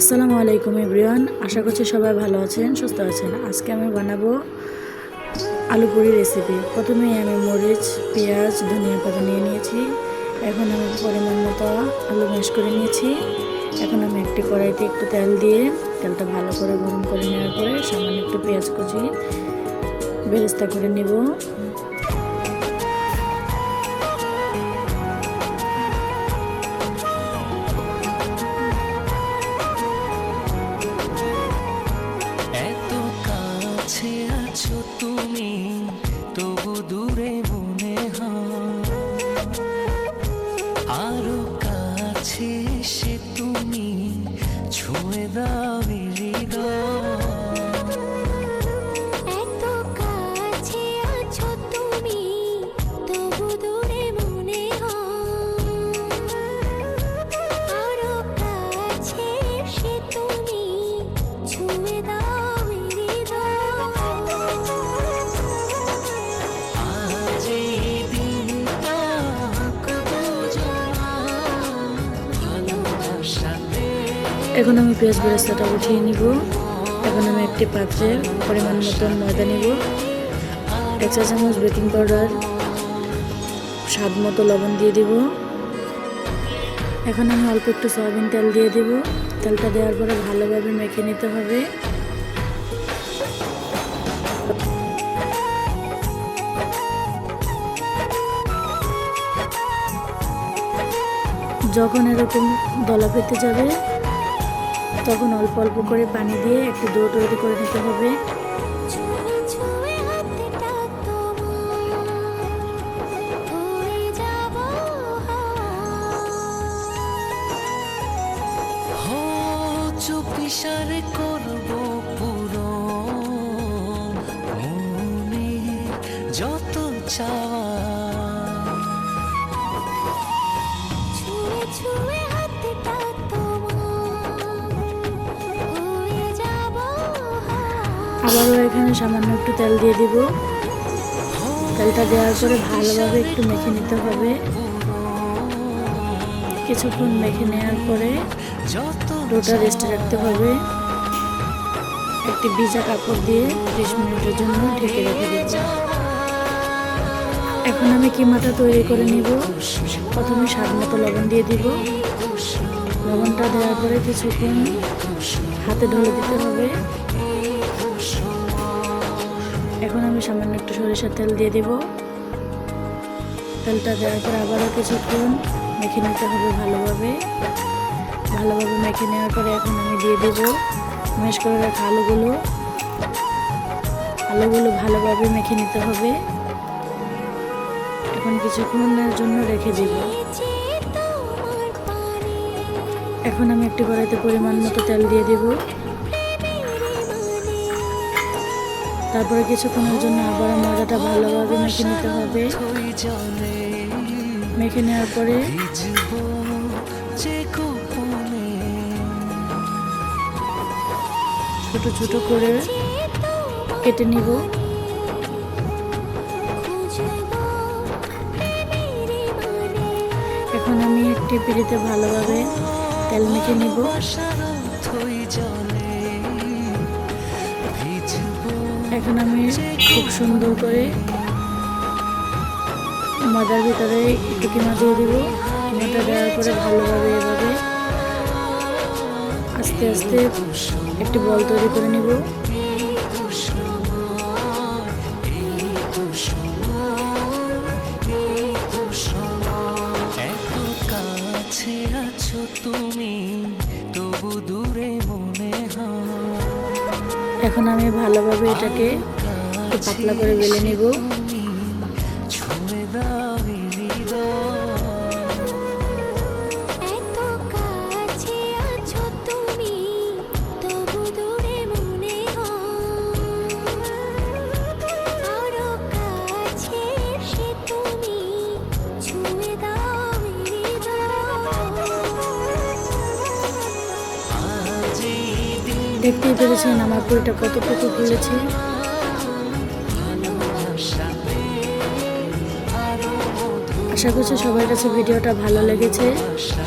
আসসালামু আলাইকুম এভরিওয়ান। আশা করছি সবাই ভালো আছেন, সুস্থ আছেন। আজকে আমি বানাবো আলু পুরি রেসিপি প্রথমে আমি মরিচ, পেঁয়াজ, ধনিয়া পাতা নিয়ে নিয়েছি। এখন আমি পরিমাণ মতো আলু ম্যাশ করে নিয়েছি। এখন আমি একটি কড়াইতে একটু তেল দিয়ে তেলটা ভালো করে গরম করে নেওয়ার পরে সামান্য একটু পেঁয়াজ কুচি বেরেস্তা করে নেব। কাছে এসে তুমি ছুঁয়ে দাও। এখন আমি পেঁয়াজ বেরেস্তাটা উঠিয়ে নিব। এখন আমি একটি পাত্রে পরিমাণ মতন ময়দা নিব। এক চা চামচ বেকিং পাউডার, স্বাদ মতো লবণ দিয়ে দিব। এখন আমি অল্প একটু সয়াবিন তেল দিয়ে দিব। তেলটা দেওয়ার পরে ভালোভাবে মেখে নিতে হবে। যখন এরকম দলা পেতে যাবে তখন অল্প অল্প করে পানি দিয়ে একটু ডো তৈরি করে নিতে হবে। যত চাওয়া আবারও এখানে সামান্য একটু তেল দিয়ে দিব। তেলটা দেওয়ার পরে ভালোভাবে একটু মেখে নিতে হবে। কিছুক্ষণ মেখে নেওয়ার পরে ডোটা রেস্টে রাখতে হবে। একটি ভিজা কাপড় দিয়ে ত্রিশ মিনিটের জন্য ঢেকে রেখে দেব। এখন আমি কিমাটা তৈরি করে নিব। প্রথমে স্বাদ মতো লবণ দিয়ে দিব। লবণটা দেওয়ার পরে কিছুক্ষণ হাতে ঢলে দিতে হবে। এখন আমি সামান্য একটু সরিষার তেল দিয়ে দিব। তেলটা দেওয়ার পর আবারও কিছুক্ষণ মেখে নিতে হবে ভালোভাবে। ভালোভাবে মেখে নেওয়ার পরে এখন আমি দিয়ে দেব মেশ করে রাখা আলুগুলো। আলুগুলো ভালোভাবে মেখে নিতে হবে। এখন কিছুক্ষণের জন্য রেখে দেব। এখন আমি একটি কড়াইতে পরিমাণ মতো তেল দিয়ে দেব। তারপরে কিছুক্ষণের জন্য আবার ময়দাটা ভালোভাবে মেখে নিতে হবে। মেখে নেওয়ার পরে ছোট ছোট করে কেটে নিব। এখন আমি একটি পিড়িতে ভালোভাবে তেল মেখে নিব। এখন আমি খুব সুন্দর করে মাদার ভিতরে একটু কিমা দিয়ে দেবো। কিমাটা দেওয়ার পরে ভালোভাবে এভাবে আস্তে আস্তে একটি বল তৈরি করে নিব। এখন আমি ভালোভাবে এটাকে পাতলা করে বেলে নিব। দেখতেই পেরেছেন আমার পুরিটা কতটুকু ভালোবাসাতে আশা করছি সবার কাছে ভিডিওটা ভালো লেগেছে।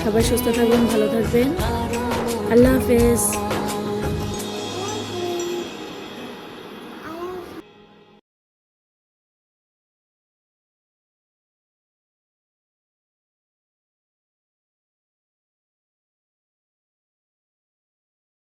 সবাই সুস্থ থাকবেন, ভালো থাকবেন। আল্লাহ হাফেজ।